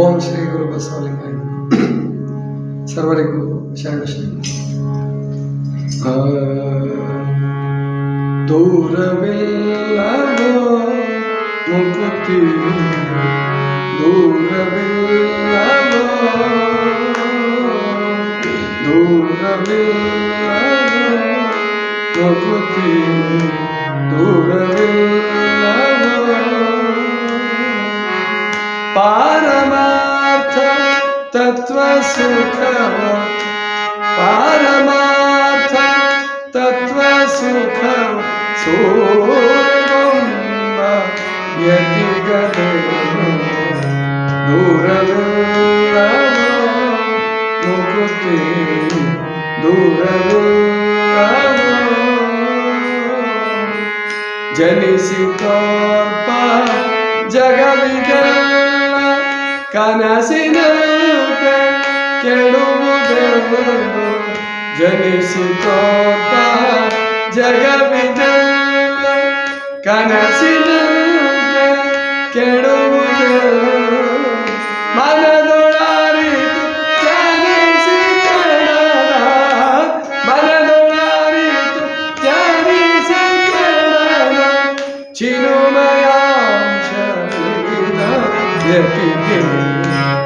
ಓಂ ಶ್ರೀ ಗುರು ಬಸವಲಿಂಗಾಯ ಸರ್ವರಿಗೂ ಶರಣ ಶರಣ ಆ, ದೂರವಿಲ್ಲವೋ ಮುಕುತಿ ದೂರವಿಲ್ಲವೋ ದೂರವಿಲ್ಲವೋ ಮುಕುತಿ ದೂರವಿಲ್ಲವೋ ಪಾರಮಾರ್ಥ ತತ್ವ ಸುಖವ ಪಾರಮಾರ್ಥ ತತ್ವ ಸುಖವ ಸೋಗಂಬ ಯತಿಗದೇನು ದೂರವಿಲ್ಲವೋ ಮುಕುತಿ ದೂರವಿಲ್ಲವೋ ಜನಿಸಿತೋಪ ಜಗವಿಗೆಲ್ಲ ಕನಸಿನಂತೆ ಕೆಡುವುದೆಂದು ಜನಿಸಿಕೋತ ಜಗವಿಗೆಲ್ಲ ಕನಸಿನಂತೆ ಕೆಡುವುದೆಂದು ಮನದೊಳರಿತು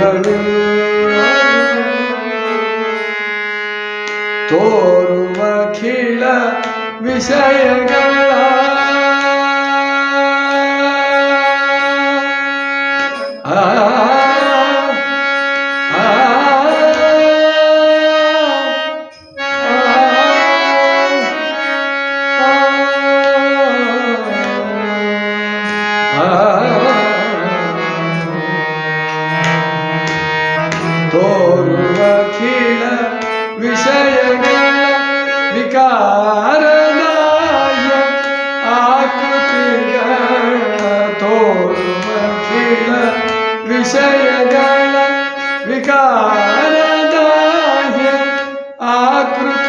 ದೂರವಿಲ್ಲ ತೋರುವ ಖಿಳ ವಿಷಯಗಳ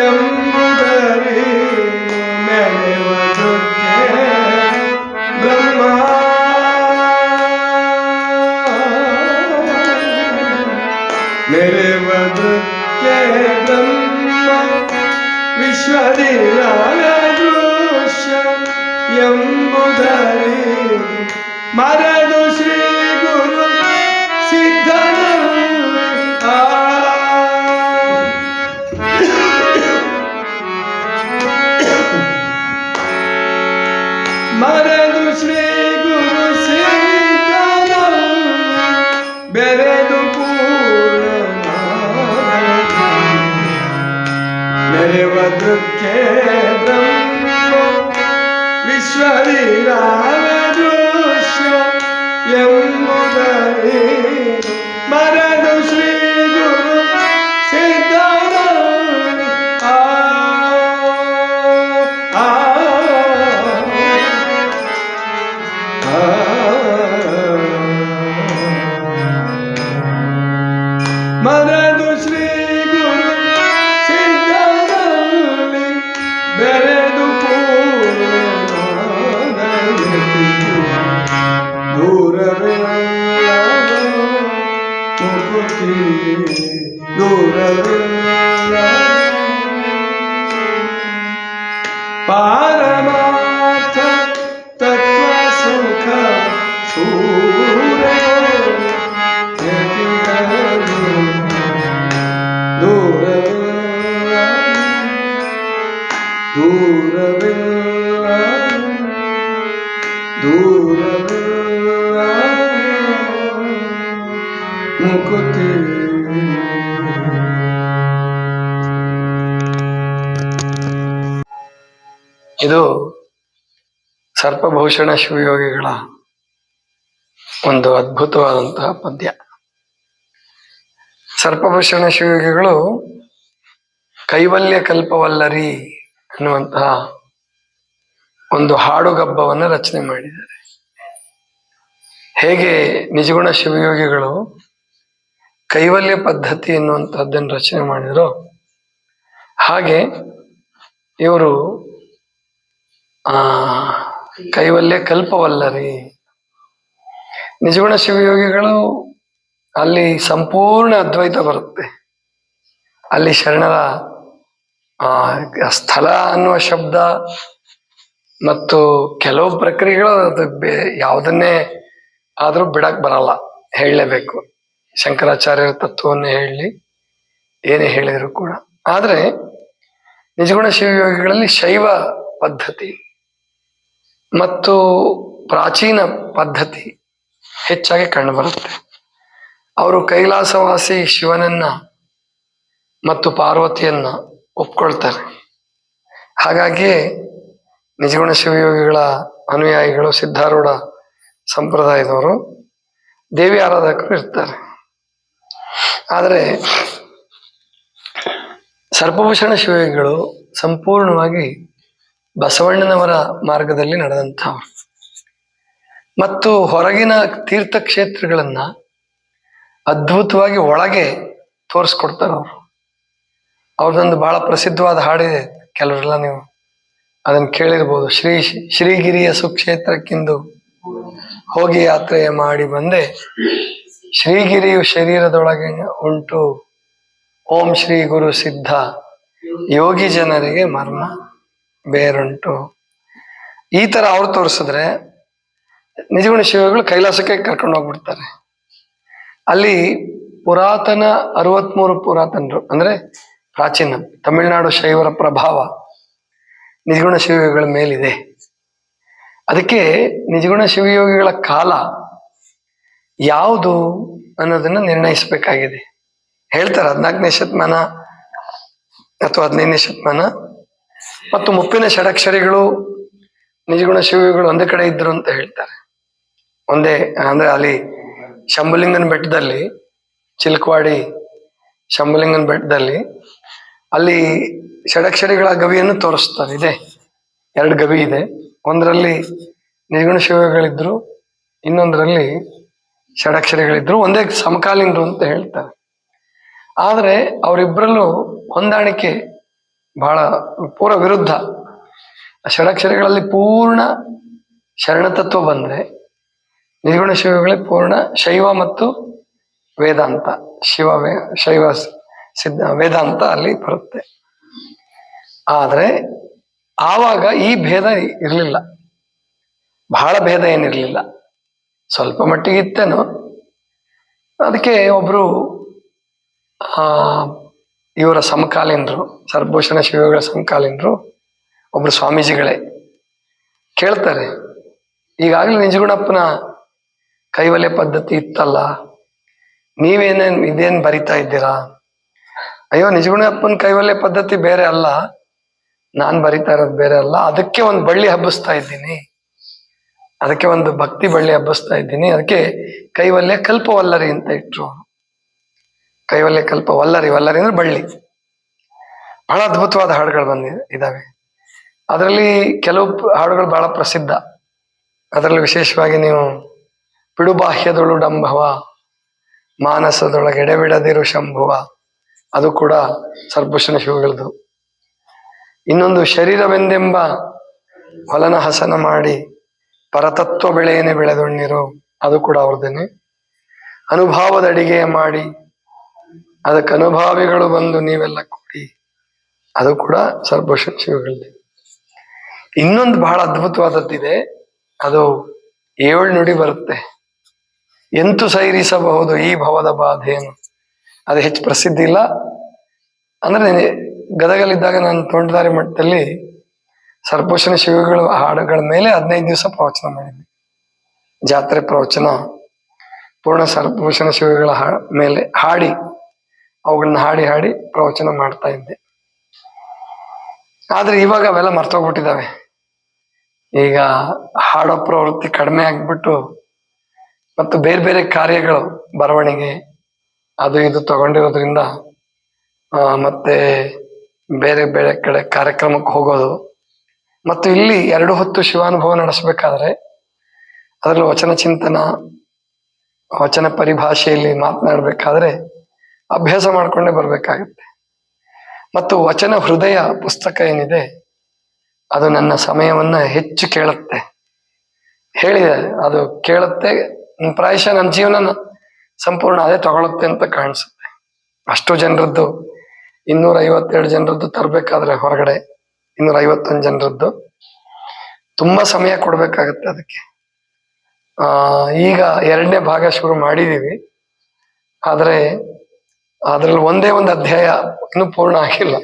ಎಂದರೆ ಮೆರೆಯುವುದಕ್ಕೆ ಬ್ರಹ್ಮ. ಮೆರೆಯುವುದಕ್ಕೆ ಬ್ರಹ್ಮ. ವಿಶ್ವದಿನಾಗ ದೃಶ್ಯ ಎಂಬುದರಿ. ಮರ ബ്രഹ്മ വിശ്വരീരാമ മുതലേ ದೂರವಿಲ್ಲ ದೂರವಿಲ್ಲ ಮುಕುತಿ ಇದು ಸರ್ಪಭೂಷಣ ಶಿವಯೋಗಿಗಳ ಒಂದು ಅದ್ಭುತವಾದಂತಹ ಪದ್ಯ. ಸರ್ಪಭೂಷಣ ಶಿವಯೋಗಿಗಳು ಕೈವಲ್ಯ ಕಲ್ಪವಲ್ಲರಿ. ಅನ್ನುವಂತಹ ಒಂದು ಹಾಡುಗಬ್ಬವನ್ನು ರಚನೆ ಮಾಡಿದ್ದಾರೆ. ಹೇಗೆ ನಿಜಗುಣ ಶಿವಯೋಗಿಗಳು ಕೈವಲ್ಯ ಪದ್ಧತಿ ಎನ್ನುವಂತಹದ್ದನ್ನು ರಚನೆ ಮಾಡಿದ್ರು ಹಾಗೆ ಇವರು ಆ ಕೈವಲ್ಯ ಕಲ್ಪವಲ್ಲರಿ. ನಿಜಗುಣ ಶಿವಯೋಗಿಗಳು ಅಲ್ಲಿ ಸಂಪೂರ್ಣ ಅದ್ವೈತ ಬರುತ್ತೆ. ಅಲ್ಲಿ ಶರಣರ ಆ ಸ್ಥಳ ಅನ್ನುವ ಶಬ್ದ ಮತ್ತು ಕೆಲವು ಪ್ರಕ್ರಿಯೆಗಳು ಅದು ಯಾವುದನ್ನೇ ಆದರೂ ಬಿಡಕ್ ಬರಲ್ಲ, ಹೇಳಲೇಬೇಕು. ಶಂಕರಾಚಾರ್ಯರ ತತ್ವವನ್ನು ಹೇಳಿ ಏನೇ ಹೇಳಿದ್ರು ಕೂಡ. ಆದರೆ, ನಿಜಗುಣ ಶಿವಯೋಗಿಗಳಲ್ಲಿ ಶೈವ ಪದ್ಧತಿ ಮತ್ತು ಪ್ರಾಚೀನ ಪದ್ಧತಿ ಹೆಚ್ಚಾಗಿ ಕಂಡುಬರುತ್ತೆ. ಅವರು ಕೈಲಾಸವಾಸಿ ಶಿವನನ್ನ ಮತ್ತು ಪಾರ್ವತಿಯನ್ನ ಒಪ್ಕೊಳ್ತಾರೆ. ಹಾಗಾಗಿ ನಿಜಗುಣ ಶಿವಯೋಗಿಗಳ ಅನುಯಾಯಿಗಳು ಸಿದ್ಧಾರೂಢ ಸಂಪ್ರದಾಯದವರು ದೇವಿ ಆರಾಧಕರು ಇರ್ತಾರೆ. ಆದರೆ ಸರ್ಪಭೂಷಣ ಶಿವಯೋಗಿಗಳು ಸಂಪೂರ್ಣವಾಗಿ ಬಸವಣ್ಣನವರ ಮಾರ್ಗದಲ್ಲಿ ನಡೆದಂಥವ್ರು. ಮತ್ತು ಹೊರಗಿನ ತೀರ್ಥಕ್ಷೇತ್ರಗಳನ್ನು ಅದ್ಭುತವಾಗಿ ಒಳಗೆ ತೋರಿಸ್ಕೊಡ್ತಾರೆ ಅವರು ಅವ್ರದ್ದೊಂದು ಬಹಳ ಪ್ರಸಿದ್ಧವಾದ ಹಾಡಿದೆ ಕೆಲವರೆಲ್ಲ ನೀವು ಅದನ್ನ ಕೇಳಿರ್ಬೋದು. ಶ್ರೀ ಶ್ರೀಗಿರಿಯ ಸುಕ್ಷೇತ್ರಕ್ಕಿಂದು ಹೋಗಿ ಯಾತ್ರೆ ಮಾಡಿ ಬಂದೆ. ಶ್ರೀಗಿರಿಯು ಶರೀರದೊಳಗೆ ಉಂಟು. ಓಂ ಶ್ರೀ ಗುರು ಸಿದ್ಧ. ಯೋಗಿ ಜನರಿಗೆ ಮರ್ಮ ಬೇರುಂಟು. ಈ ತರ ಅವ್ರು ತೋರಿಸಿದ್ರೆ ನಿಜಗುಣ ಶಿವಗಳು ಕೈಲಾಸಕ್ಕೆ ಕರ್ಕೊಂಡು ಹೋಗ್ಬಿಡ್ತಾರೆ. ಅಲ್ಲಿ ಪುರಾತನ ಅರವತ್ಮೂರು ಪುರಾತನರು, ಅಂದ್ರೆ ಪ್ರಾಚೀನ ತಮಿಳುನಾಡು ಶೈವರ ಪ್ರಭಾವ ನಿಜಗುಣ ಶಿವಯೋಗಿಗಳ ಮೇಲಿದೆ. ಅದಕ್ಕೆ ನಿಜಗುಣ ಶಿವಯೋಗಿಗಳ ಕಾಲ ಯಾವುದು ಅನ್ನೋದನ್ನ ನಿರ್ಣಯಿಸಬೇಕಾಗಿದೆ. ಹೇಳ್ತಾರೆ ಹದಿನಾಲ್ಕನೇ ಶತಮಾನ ಅಥವಾ ಹದಿನೈದನೇ ಶತಮಾನ ಮತ್ತು ಮುಪ್ಪಿನ ಷಡಕ್ಷರಿಗಳು ನಿಜಗುಣ ಶಿವಯೋಗಿಗಳು ಒಂದೇ ಕಡೆ ಇದ್ರು ಅಂತ ಹೇಳ್ತಾರೆ. ಒಂದೇ ಅಂದ್ರೆ ಅಲ್ಲಿ ಶಂಭುಲಿಂಗನ ಬೆಟ್ಟದಲ್ಲಿ, ಚಿಲ್ಕವಾಡಿ ಶಂಭುಲಿಂಗನ ಬೆಟ್ಟದಲ್ಲಿ ಅಲ್ಲಿ ಷಡಕ್ಷರಿಗಳ ಗವಿಯನ್ನು ತೋರಿಸ್ತಾರೆ, ಇದೆ. ಎರಡು ಗವಿ ಇದೆ. ಒಂದರಲ್ಲಿ ನಿರ್ಗುಣ ಶಿವಗಳಿದ್ರು, ಇನ್ನೊಂದರಲ್ಲಿ ಷಡಕ್ಷರಿಗಳಿದ್ರು. ಒಂದೇ ಸಮಕಾಲೀನರು ಅಂತ ಹೇಳ್ತಾರೆ. ಆದರೆ ಅವರಿಬ್ಬರಲ್ಲೂ ಹೊಂದಾಣಿಕೆ ಬಹಳ ಪೂರ ವಿರುದ್ಧ. ಷಡಕ್ಷರಿಗಳಲ್ಲಿ ಪೂರ್ಣ ಶರಣತತ್ವ ಬಂದರೆ, ನಿರ್ಗುಣ ಶಿವಗಳೇ ಪೂರ್ಣ ಶೈವ ಮತ್ತು ವೇದಾಂತ. ಶಿವ ಶೈವ ಸಿದ್ಧ ವೇದಾಂತ ಅಲ್ಲಿ ಬರುತ್ತೆ. ಆದರೆ ಆವಾಗ ಈ ಭೇದ ಇರಲಿಲ್ಲ. ಬಹಳ ಭೇದ ಏನಿರಲಿಲ್ಲ. ಸ್ವಲ್ಪ ಮಟ್ಟಿಗೆ ಇತ್ತೇನೋ. ಅದಕ್ಕೆ ಒಬ್ರು, ಆ, ಇವರ ಸಮಕಾಲೀನರು ಸರ್ಭೂಷಣ ಶಿವಗಳ ಸಮಕಾಲೀನರು ಒಬ್ರು ಸ್ವಾಮೀಜಿಗಳೇ ಕೇಳ್ತಾರೆ, ಈಗಾಗಲೇ ನಿಜಗುಣಪ್ಪನ ಕೈವಲ್ಯ ಪದ್ಧತಿ ಇತ್ತಲ್ಲ. ನೀವೇನೇನು, ಇದೇನು ಬರಿತಾ ಇದ್ದೀರಾ? ಅಯ್ಯೋ ನಿಜಗುಣಪ್ಪನ ಕೈವಲ್ಯ ಪದ್ಧತಿ ಬೇರೆ ಅಲ್ಲ. ನಾನ್ ಬರಿತಾ ಇರೋದು ಬೇರೆ ಅಲ್ಲ. ಅದಕ್ಕೆ ಒಂದು ಬಳ್ಳಿ ಹಬ್ಬಿಸ್ತಾ ಇದ್ದೀನಿ. ಅದಕ್ಕೆ ಒಂದು ಭಕ್ತಿ ಬಳ್ಳಿ ಹಬ್ಬಿಸ್ತಾ ಇದ್ದೀನಿ. ಅದಕ್ಕೆ ಕೈವಲ್ಯ ಕಲ್ಪವಲ್ಲರಿ ಅಂತ ಇಟ್ರು. ಕೈವಲ್ಯ ಕಲ್ಪ ವಲ್ಲರಿ ವಲ್ಲರಿ ಅಂದ್ರೆ ಬಳ್ಳಿ. ಬಹಳ ಅದ್ಭುತವಾದ ಹಾಡುಗಳು ಬಂದಿದೆ ಇದಾವೆ. ಅದರಲ್ಲಿ ಕೆಲವು ಹಾಡುಗಳು ಬಹಳ ಪ್ರಸಿದ್ಧ. ಅದರಲ್ಲಿ ವಿಶೇಷವಾಗಿ ನೀವು ಪಿಡುಬಾಹ್ಯದೊಳು ಡಂಭವ, ಮಾನಸದೊಳಗೆ ಎಡೆಬಿಡದಿರು ಶಂಭುವ. ಅದು ಕೂಡ ಸರ್ಪಶನ ಶಿವಗಳದು. ಇನ್ನೊಂದು ಶರೀರವೆಂದೆಂಬ ಹೊಲನ ಹಸನ ಮಾಡಿ ಪರತತ್ವ ಬೆಳೆಯನ್ನೇ ಬೆಳೆದೊಣ್ಣಿರು, ಅದು ಕೂಡ ಅವ್ರದ್ದೇನೆ. ಅನುಭಾವದ ಅಡಿಗೆ ಮಾಡಿ ಅದಕ್ಕೆ ಅನುಭಾವಿಗಳು ಬಂದು ನೀವೆಲ್ಲ ಕೂಡಿ, ಅದು ಕೂಡ ಸರ್ಪಶನ ಶಿವಗಳದ್ದು. ಇನ್ನೊಂದು ಬಹಳ ಅದ್ಭುತವಾದದ್ದಿದೆ, ಅದು ಏಳು ನುಡಿ ಬರುತ್ತೆ. ಎಂತು ಸೈರಿಸಬಹುದು ಈ ಭವದ ಬಾಧೆಯನ್ನು. ಅದು ಹೆಚ್ಚು ಪ್ರಸಿದ್ಧಿ ಇಲ್ಲ. ಅಂದ್ರೆ ಗದಗಲ್ಲಿದ್ದಾಗ ನಾನು ತೋಂಟದಾರಿ ಮಠದಲ್ಲಿ ಸರ್ಪೋಷಣ ಶಿವಗಳ ಹಾಡುಗಳ ಮೇಲೆ ಹದಿನೈದು ದಿವಸ ಪ್ರವಚನ ಮಾಡಿದ್ವಿ ಜಾತ್ರೆ ಪ್ರವಚನ, ಪೂರ್ಣ ಸರ್ಪಭೂಷಣ ಶಿವಗಳ ಹಾ, ಮೇಲೆ ಹಾಡಿ, ಅವುಗಳನ್ನ ಹಾಡಿ ಹಾಡಿ ಪ್ರವಚನ ಮಾಡ್ತಾ ಇದ್ದೆ. ಆದ್ರೆ ಇವಾಗ ಅವೆಲ್ಲ ಮರ್ತೋಗ್ಬಿಟ್ಟಿದ್ದಾವೆ ಈಗ ಹಾಡೋ ಪ್ರವೃತ್ತಿ ಕಡಿಮೆ ಆಗ್ಬಿಟ್ಟು, ಮತ್ತು ಬೇರೆ ಬೇರೆ ಕಾರ್ಯಗಳು, ಬರವಣಿಗೆ ಅದು ಇದು ತಗೊಂಡಿರೋದ್ರಿಂದ ಮತ್ತೆ ಬೇರೆ ಬೇರೆ ಕಡೆ ಕಾರ್ಯಕ್ರಮಕ್ಕೆ ಹೋಗೋದು. ಮತ್ತು ಇಲ್ಲಿ ಎರಡು ಹೊತ್ತು ಶಿವಾನುಭವ ನಡೆಸಬೇಕಾದ್ರೆ, ಅದರಲ್ಲಿ ವಚನ ಚಿಂತನ, ವಚನ ಪರಿಭಾಷೆಯಲ್ಲಿ ಮಾತನಾಡಬೇಕಾದ್ರೆ ಅಭ್ಯಾಸ ಮಾಡಿಕೊಂಡೇ ಬರಬೇಕಾಗುತ್ತೆ. ಮತ್ತು ವಚನ ಹೃದಯ ಪುಸ್ತಕ ಏನಿದೆ, ಅದು ನನ್ನ ಸಮಯವನ್ನ ಹೆಚ್ಚು ಕೇಳುತ್ತೆ. ಹೇಳಿದೆ, ಅದು ಕೇಳುತ್ತೆ, ಪ್ರಾಯಶಃ ನನ್ನ ಜೀವನನ ಸಂಪೂರ್ಣ ಅದೇ ತಗೊಳುತ್ತೆ ಅಂತ ಕಾಣಿಸುತ್ತೆ. ಅಷ್ಟು ಜನರದ್ದು ಇನ್ನೂರ ಐವತ್ತೆರಡು ಜನರದ್ದು ತರಬೇಕಾದ್ರೆ ಹೊರಗಡೆ ಇನ್ನೂರ ಐವತ್ತೊಂದು ಜನರದ್ದು. ತುಂಬಾ ಸಮಯ ಕೊಡ್ಬೇಕಾಗತ್ತೆ ಅದಕ್ಕೆ. ಆ, ಈಗ ಎರಡನೇ ಭಾಗ ಶುರು ಮಾಡಿದೀವಿ. ಆದರೆ ಅದ್ರಲ್ಲಿ ಒಂದೇ ಒಂದು ಅಧ್ಯಾಯ ಇನ್ನೂ ಪೂರ್ಣ ಆಗಿಲ್ಲ.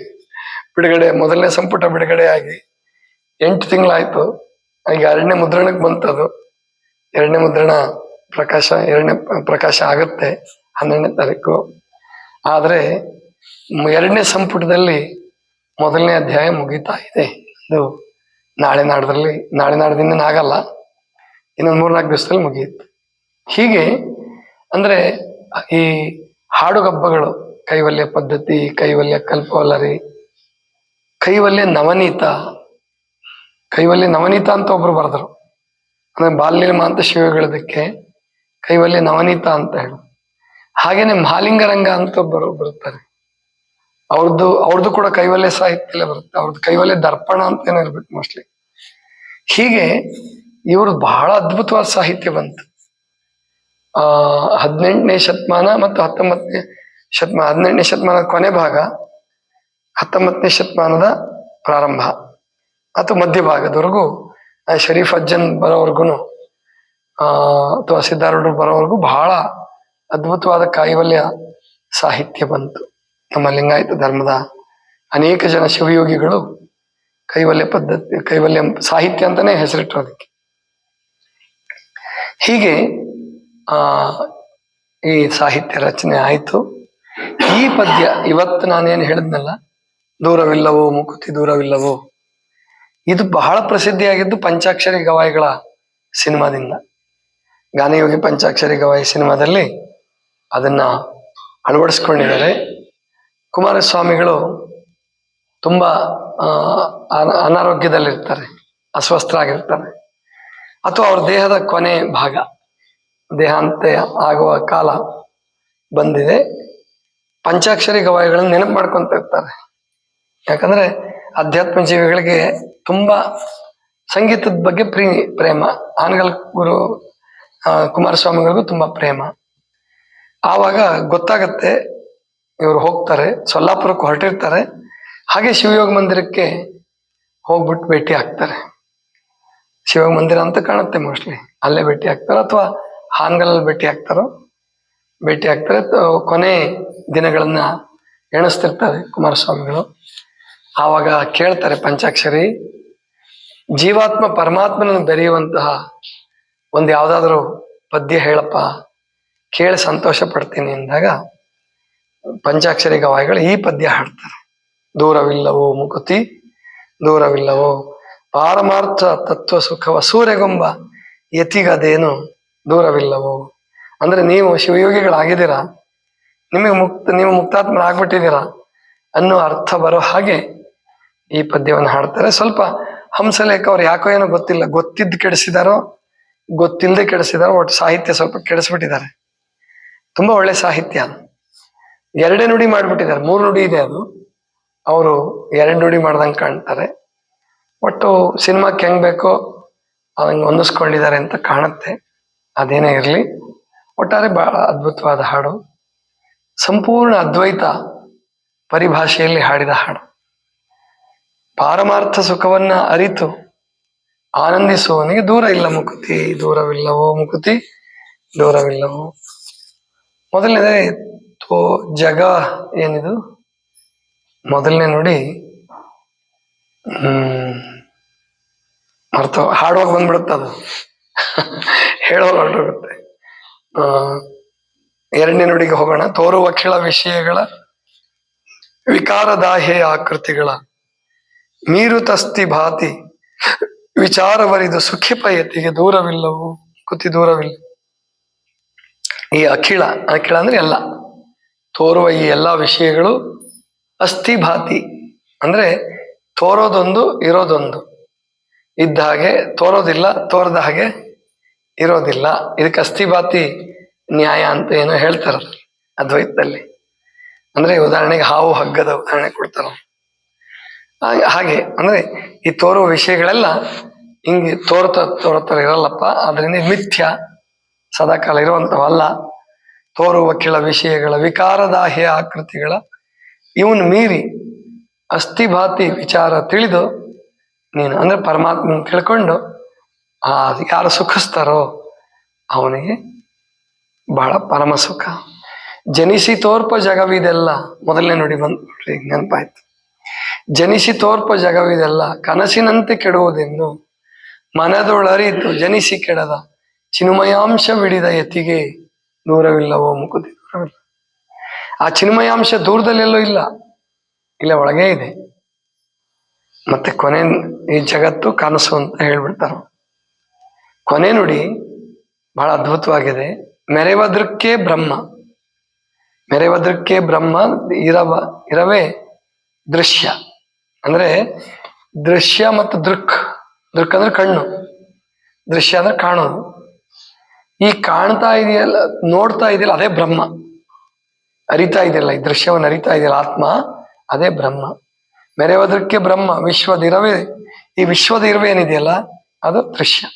ಬಿಡುಗಡೆ, ಮೊದಲನೇ ಸಂಪುಟ ಬಿಡುಗಡೆ ಆಗಿ ಎಂಟು ತಿಂಗಳಾಯ್ತು. ಈಗ ಎರಡನೇ ಮುದ್ರಣಕ್ಕೆ ಬಂತದು. ಎರಡನೇ ಮುದ್ರಣ ಪ್ರಕಾಶ, ಎರಡನೇ ಪ್ರಕಾಶ ಆಗುತ್ತೆ ಹನ್ನೆರಡನೇ ತಾರೀಕು. ಆದರೆ ಎರಡನೇ ಸಂಪುಟದಲ್ಲಿ ಮೊದಲನೇ ಅಧ್ಯಾಯ ಮುಗೀತಾ ಇದೆ. ಅದು ನಾಳೆ ನಾಡದಲ್ಲಿ, ನಾಳೆ ನಾಡದಿಂದ ಆಗಲ್ಲ. ಇನ್ನೊಂದು ಮೂರ್ನಾಲ್ಕು ದಿವಸದಲ್ಲಿ ಮುಗಿಯುತ್ತೆ. ಹೀಗೆ, ಅಂದರೆ, ಈ ಹಾಡುಗಬ್ಬಗಳು ಕೈವಲ್ಯ ಪದ್ಧತಿ, ಕೈವಲ್ಯ ಕಲ್ಪವಲ್ಲರಿ, ಕೈವಲ್ಯ ನವನೀತ ಕೈವಲ್ಯ ನವನೀತ ಅಂತ ಒಬ್ರು ಬರೆದರು. ಅಂದ್ರೆ ಬಾಲ್ಯ ಅಂತ ಶಿವಗಳದಕ್ಕೆ ಕೈವಲ್ಯ ನವನೀತ ಅಂತ ಹೇಳು. ಹಾಗೇನೆ ಮಹಾಲಿಂಗರಂಗ ಅಂತ ಒಬ್ಬರು ಬರುತ್ತಾರೆ. ಅವ್ರದ್ದು ಅವ್ರದ್ದು ಕೂಡ ಕೈವಲ್ಯ ಸಾಹಿತ್ಯ ಬರುತ್ತೆ. ಅವ್ರದ್ದು ಕೈವಲ್ಯ ದರ್ಪಣ ಅಂತ ಏನೋ ಇರ್ಬೇಕು ಮೋಸ್ಟ್ಲಿ ಹೀಗೆ ಇವರು ಬಹಳ ಅದ್ಭುತವಾದ ಸಾಹಿತ್ಯ ಬಂತು. ಆ, ಹದಿನೆಂಟನೇ ಶತಮಾನ ಮತ್ತು ಹತ್ತೊಂಬತ್ತನೇ ಶತಮಾನ, ಹದಿನೆಂಟನೇ ಶತಮಾನದ ಕೊನೆ ಭಾಗ, ಹತ್ತೊಂಬತ್ತನೇ ಶತಮಾನದ ಪ್ರಾರಂಭ. ಅಥವಾ ಮಧ್ಯಭಾಗದವರೆಗೂ ಶರೀಫ್ ಅಜ್ಜನ್ ಬರೋವರೆಗೂ ಅಥವಾ ಸಿದ್ಧಾರೂಢರು ಬರೋವರೆಗೂ ಬಹಳ ಅದ್ಭುತವಾದ ಕೈವಲ್ಯ ಸಾಹಿತ್ಯ ಬಂತು. ನಮ್ಮ ಲಿಂಗಾಯತ ಧರ್ಮದ ಅನೇಕ ಜನ ಶಿವಯೋಗಿಗಳು ಕೈವಲ್ಯ ಪದ್ಧತಿ, ಕೈವಲ್ಯ ಸಾಹಿತ್ಯ ಅಂತಾನೆ ಹೆಸರಿಟ್ಟರು ಅದಕ್ಕೆ. ಹೀಗೆ, ಆ, ಈ ಸಾಹಿತ್ಯ ರಚನೆ ಆಯಿತು. ಈ ಪದ್ಯ ಇವತ್ತು ನಾನೇನು ಹೇಳಿದ್ನಲ್ಲ, ದೂರವಿಲ್ಲವೋ ಮುಕುತಿ ದೂರವಿಲ್ಲವೋ, ಇದು ಬಹಳ ಪ್ರಸಿದ್ಧಿಯಾಗಿದ್ದು ಪಂಚಾಕ್ಷರಿ ಗವಾಯಿಗಳ ಸಿನಿಮಾದಿಂದ. ಗಾನಯೋಗಿ ಪಂಚಾಕ್ಷರಿ ಗವಾಯಿ ಸಿನಿಮಾದಲ್ಲಿ ಅದನ್ನ ಅಳವಡಿಸ್ಕೊಂಡಿದ್ದಾರೆ. ಕುಮಾರಸ್ವಾಮಿಗಳು ತುಂಬ ಅನಾರೋಗ್ಯದಲ್ಲಿರ್ತಾರೆ, ಅಸ್ವಸ್ಥರಾಗಿರ್ತಾರೆ. ಅಥವಾ ಅವ್ರ ದೇಹದ ಕೊನೆ ಭಾಗ ದೇಹಾಂತ್ಯ ಆಗುವ ಕಾಲ ಬಂದಿದೆ. ಪಂಚಾಕ್ಷರಿ ಗವಾಯಿಗಳನ್ನು ನೆನಪು ಮಾಡ್ಕೊಂತ ಇರ್ತಾರೆ. ಯಾಕಂದ್ರೆ ಅಧ್ಯಾತ್ಮ ಜೀವಿಗಳಿಗೆ ತುಂಬಾ ಸಂಗೀತದ ಬಗ್ಗೆ ಪ್ರೀ, ಪ್ರೇಮ. ಆನಗಲ್ ಗುರು ಕುಮಾರಸ್ವಾಮಿಗಳಿಗೂ ತುಂಬಾ ಪ್ರೇಮ. ಆವಾಗ ಗೊತ್ತಾಗತ್ತೆ ಇವರು ಹೋಗ್ತಾರೆ, ಸೊಲ್ಲಾಪುರಕ್ಕೆ ಹೊರಟಿರ್ತಾರೆ. ಹಾಗೆ ಶಿವಯೋಗ ಮಂದಿರಕ್ಕೆ ಹೋಗ್ಬಿಟ್ಟು ಭೇಟಿ ಆಗ್ತಾರೆ. ಶಿವಯೋಗ ಮಂದಿರ ಅಂತ ಕಾಣುತ್ತೆ ಮೋಸ್ಟ್ಲಿ ಅಲ್ಲೇ ಭೇಟಿ ಆಗ್ತಾರೆ ಅಥವಾ ಹಾನ್ಗಲಲ್ಲಿ ಭೇಟಿ ಆಗ್ತಾರೋ, ಭೇಟಿ ಆಗ್ತಾರೆ. ಕೊನೆ ದಿನಗಳನ್ನ ಎಣಿಸ್ತಿರ್ತಾರೆ ಕುಮಾರಸ್ವಾಮಿಗಳು. ಆವಾಗ ಕೇಳ್ತಾರೆ ಪಂಚಾಕ್ಷರಿ, ಜೀವಾತ್ಮ ಪರಮಾತ್ಮನನ್ನು ಬೆರೆಯುವಂತಹ ಒಂದು ಯಾವುದಾದ್ರೂ ಪದ್ಯ ಹೇಳಪ್ಪ, ಕೇಳಿ ಸಂತೋಷ ಪಡ್ತೀನಿ ಅಂದಾಗ ಪಂಚಾಕ್ಷರಿ ಗವಾಯಿಗಳು ಈ ಪದ್ಯ ಹಾಡ್ತಾರೆ. ದೂರವಿಲ್ಲವೋ ಮುಕುತಿ, ದೂರವಿಲ್ಲವೋ ಪಾರಮಾರ್ಥ ತತ್ವ ಸುಖವ ಸೂರ್ಯಗೊಂಬ ಯತಿಗದೇನು ದೂರವಿಲ್ಲವೋ. ಅಂದ್ರೆ ನೀವು ಶಿವಯೋಗಿಗಳಾಗಿದ್ದೀರಾ, ನಿಮಗೆ ಮುಕ್ತ, ನೀವು ಮುಕ್ತಾತ್ಮರಾಗ್ಬಿಟ್ಟಿದ್ದೀರಾ ಅನ್ನೋ ಅರ್ಥ ಬರೋ ಹಾಗೆ ಈ ಪದ್ಯವನ್ನು ಹಾಡ್ತಾರೆ. ಸ್ವಲ್ಪ ಹಂಸಲೇಖ ಅವ್ರು ಯಾಕೋ ಏನೋ ಗೊತ್ತಿಲ್ಲ, ಗೊತ್ತಿದ್ದು ಕೆಡಿಸಿದಾರೋ ಗೊತ್ತಿಲ್ಲದೆ ಕೆಡಿಸಿದ್ದಾರೆ, ಒಟ್ಟು ಸಾಹಿತ್ಯ ಸ್ವಲ್ಪ ಕೆಡಿಸ್ಬಿಟ್ಟಿದ್ದಾರೆ. ತುಂಬಾ ಒಳ್ಳೆ ಸಾಹಿತ್ಯ ಎರಡೇ ನುಡಿ ಮಾಡ್ಬಿಟ್ಟಿದ್ದಾರೆ, ಮೂರು ನುಡಿ ಇದೆ ಅದು. ಅವರು ಎರಡು ನುಡಿ ಮಾಡ್ದಂಗೆ ಕಾಣ್ತಾರೆ. ಒಟ್ಟು ಸಿನಿಮಾಕ್ಕೆ ಹೆಂಗ್ ಬೇಕೋ ಅದಂಗೆ ಹೊಂದಿಸ್ಕೊಂಡಿದ್ದಾರೆ ಅಂತ ಕಾಣುತ್ತೆ. ಅದೇನೇ ಇರಲಿ, ಒಟ್ಟಾರೆ ಬಹಳ ಅದ್ಭುತವಾದ ಹಾಡು. ಸಂಪೂರ್ಣ ಅದ್ವೈತ ಪರಿಭಾಷೆಯಲ್ಲಿ ಹಾಡಿದ ಹಾಡು. ಪಾರಮಾರ್ಥ ಸುಖವನ್ನ ಅರಿತು ಆನಂದಿಸುವವನಿಗೆ ದೂರ ಇಲ್ಲ ಮುಕುತಿ, ದೂರವಿಲ್ಲವೋ ಮುಕುತಿ, ದೂರವಿಲ್ಲವೋ. ಮೊದಲನೇದೇ ತೋ ಜಗ ಏನಿದು? ಮೊದಲನೇ ನೋಡಿ, ಹ್ಮ್, ಅರ್ಥ, ಹಾಡುವಾಗ ಬಂದ್ಬಿಡುತ್ತೆ ಅದು. ಹೇಳೋ ಹೊರಟೋಗುತ್ತೆ. ಆ, ಎರಡನೇ ನುಡಿಗೆ ಹೋಗೋಣ. ತೋರುವ ಕೆಳ ವಿಷಯಗಳ ವಿಕಾರದಾಹೆ ಆಕೃತಿಗಳ ಮೀರು ತಸ್ತಿ ಭಾತಿ ವಿಚಾರವರಿದು ಸುಖಿಪಯತಿಗೆ ದೂರವಿಲ್ಲವು? ಕುತಿ ದೂರವಿಲ್ಲ. ಈ ಅಖಿಳ ಅಖಿಳ ಅಂದ್ರೆ ಎಲ್ಲ. ತೋರುವ ಈ ಎಲ್ಲ ವಿಷಯಗಳು ಅಸ್ಥಿಭಾತಿ ಅಂದ್ರೆ ತೋರೋದೊಂದು, ಇರೋದೊಂದು. ಇದ್ದ ಹಾಗೆ ತೋರೋದಿಲ್ಲ, ತೋರದ ಹಾಗೆ ಇರೋದಿಲ್ಲ. ಇದಕ್ಕೆ ಅಸ್ಥಿಭಾತಿ ನ್ಯಾಯ ಅಂತ ಏನೋ ಹೇಳ್ತಾರ ಅದ್ವೈತದಲ್ಲಿ. ಅಂದ್ರೆ ಉದಾಹರಣೆಗೆ ಹಾವು ಹಗ್ಗದ ಉದಾಹರಣೆ ಕೊಡ್ತಾರ ಹಾಗೆ- ಅಂದ್ರೆ ಈ ತೋರುವ ವಿಷಯಗಳೆಲ್ಲ ಹಿಂಗೆ ತೋರ್ತ, ತೋರ್ತರ ಇರಲ್ಲಪ್ಪ. ಅದರಿಂದ ಮಿಥ್ಯ. ಸದಾಕಾಲ ಇರುವಂತವಲ್ಲ ತೋರುವ ಕೆಳ ವಿಷಯಗಳ ವಿಕಾರದಾಹ್ಯ ಆಕೃತಿಗಳ ಇವನ್ ಮೀರಿ ಅಸ್ಥಿಭಾತಿ ವಿಚಾರ ತಿಳಿದು ನೀನು, ಅಂದ್ರೆ ಪರಮಾತ್ಮ ತಿಳ್ಕೊಂಡು, ಆ ಯಾರು ಸುಖಿಸ್ತಾರೋ ಅವನಿಗೆ ಬಹಳ ಪರಮ ಸುಖ. ಜನಿಸಿ ತೋರ್ಪ ಜಗವಿದೆಲ್ಲ. ಮೊದಲನೇ ನೋಡಿ ನೋಡ್ರಿ, ನೆನಪಾಯ್ತು. ಜನಿಸಿ ತೋರ್ಪ ಜಗವಿದೆಲ್ಲ ಕನಸಿನಂತೆ ಕೆಡುವುದೆಂದು. ಮನದೊಳರಿತು ಜನಿಸಿ ಕೆಡದ, ಚಿನ್ಮಯಾಂಶ ಬಿಡಿದ ಎತ್ತಿಗೆ ದೂರವಿಲ್ಲವೋ ಮುಕುತಿ ದೂರವಿಲ್ಲ. ಆ ಚಿನ್ಮಯಾಂಶ ದೂರದಲ್ಲೆಲ್ಲೋ ಇಲ್ಲ ಇಲ್ಲ ಒಳಗೆ ಇದೆ. ಮತ್ತೆ ಕೊನೆ ಈ ಜಗತ್ತು ಕನಸು ಅಂತ ಹೇಳ್ಬಿಡ್ತಾರೆ. ಕೊನೆ ನುಡಿ ಬಹಳ ಅದ್ಭುತವಾಗಿದೆ. ಮೆರೆವದ್ರಕ್ಕೆ ಬ್ರಹ್ಮ. ಮೆರೆವದ್ರಕ್ಕೆ ಬ್ರಹ್ಮ ಇರವ, ಇರವೇ ದೃಶ್ಯ. ಅಂದ್ರೆ ದೃಶ್ಯ ಮತ್ತು ದೃಕ್ ದೃಕ್ ಅಂದ್ರೆ ಕಣ್ಣು, ದೃಶ್ಯ ಅಂದ್ರೆ ಕಾಣೋದು. ಈ ಕಾಣ್ತಾ ಇದೆಯಲ್ಲ, ನೋಡ್ತಾ ಇದೆಯಲ್ಲ, ಅದೇ ಬ್ರಹ್ಮ. ಅರಿತಾ ಇದೆಯಲ್ಲ, ಈ ದೃಶ್ಯವನ್ನು ಅರಿತಾ ಇದೆಯಲ್ಲ, ಆತ್ಮ, ಅದೇ ಬ್ರಹ್ಮ. ಮೆರೆಯೋದಕ್ಕೆ ಬ್ರಹ್ಮ, ವಿಶ್ವದ ಇರವೇ, ಈ ವಿಶ್ವದ ಇರುವೆ ಏನಿದೆಯಲ್ಲ, ಅದು ದೃಶ್ಯ.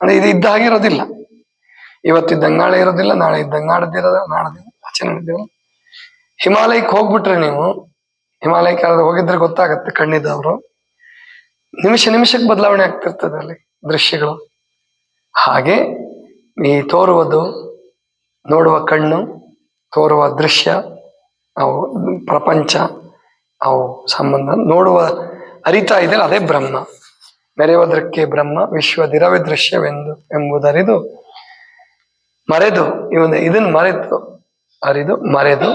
ಅಂದ್ರೆ ಇದು ಇದ್ದ ಹಾಗೆ ಇರೋದಿಲ್ಲ. ಇವತ್ತಿದ್ದಂಗೆ ನಾಳೆ ಇರೋದಿಲ್ಲ, ನಾಳೆ ಇದ್ದಂಗೆ ನಾಳೆ ನಾಡದಿಲ್ಲ ಆಚೆ ಹಿಮಾಲಯಕ್ಕೆ ಹೋಗ್ಬಿಟ್ರೆ ನೀವು ಹಿಮಾಲಯಕ್ಕೆ ಯಾರಾದ್ರೂ ಹೋಗಿದ್ರೆ ಗೊತ್ತಾಗತ್ತೆ ಕಣ್ಣಿದ್ದವರು ನಿಮಿಷ ನಿಮಿಷಕ್ಕೆ ಬದಲಾವಣೆ ಆಗ್ತಿರ್ತದೆ ಅಲ್ಲಿ ದೃಶ್ಯಗಳು. ಹಾಗೆ ಈ ತೋರುವುದು, ನೋಡುವ ಕಣ್ಣು, ತೋರುವ ದೃಶ್ಯ, ಅವು ಪ್ರಪಂಚ, ಅವು ಸಂಬಂಧ. ನೋಡುವ ಅರಿತಾ ಇದೆ ಅದೇ ಬ್ರಹ್ಮ. ಮೆರೆಯುವುದಕ್ಕೆ ಬ್ರಹ್ಮ ವಿಶ್ವದಿರವೇ ದೃಶ್ಯವೆಂದು ಎಂಬುದರಿದು ಮರೆದು ಇವನು ಇದನ್ನು ಮರೆತು, ಅರಿದು ಮರೆದು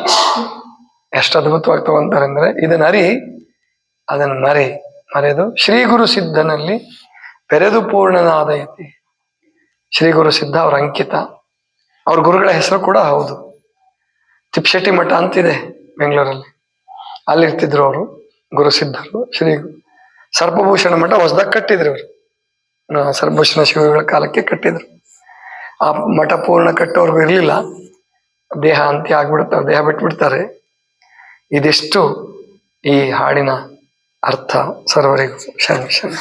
ಎಷ್ಟು ಅದ್ಭುತವಾಗಿ ತಗೊಂತಾರೆ ಅಂದ್ರೆ ಇದನ್ನ ಅರಿ ಅದನ್ನ ಮರೆ ಮರೆದು ಶ್ರೀ ಗುರು ಸಿದ್ಧನಲ್ಲಿ ಬೆರೆದು ಪೂರ್ಣನಾದಯತಿ. ಶ್ರೀ ಗುರು ಸಿದ್ಧ, ಅವ್ರ ಅಂಕಿತ. ಅವ್ರ ಗುರುಗಳ ಹೆಸರು ಕೂಡ ಹೌದು. ತಿಪ್ಶೆಟ್ಟಿ ಮಠ ಅಂತಿದೆ ಬೆಂಗಳೂರಲ್ಲಿ. ಅಲ್ಲಿರ್ತಿದ್ರು ಅವರು, ಗುರು ಸಿದ್ಧರು, ಶ್ರೀ ಸರ್ಪಭೂಷಣ ಮಠ ಹೊಸದಾಗಿ ಕಟ್ಟಿದ್ರು ಅವರು ಸರ್ಪಭೂಷಣ ಶಿವಗಳ ಕಾಲಕ್ಕೆ ಕಟ್ಟಿದ್ರು. ಆ ಮಠ ಪೂರ್ಣ ಕಟ್ಟೋರ್ಗು ಇರಲಿಲ್ಲ. ದೇಹ ಅಂತ್ಯ ಆಗ್ಬಿಡ್ತಾರೆ ದೇಹ ಬಿಟ್ಬಿಡ್ತಾರೆ. ಇದಿಷ್ಟು ಈ ಹಾಡಿನ ಅರ್ಥ ಸರ್ವರಿಗೂ ಶರಣ ಶರಣ.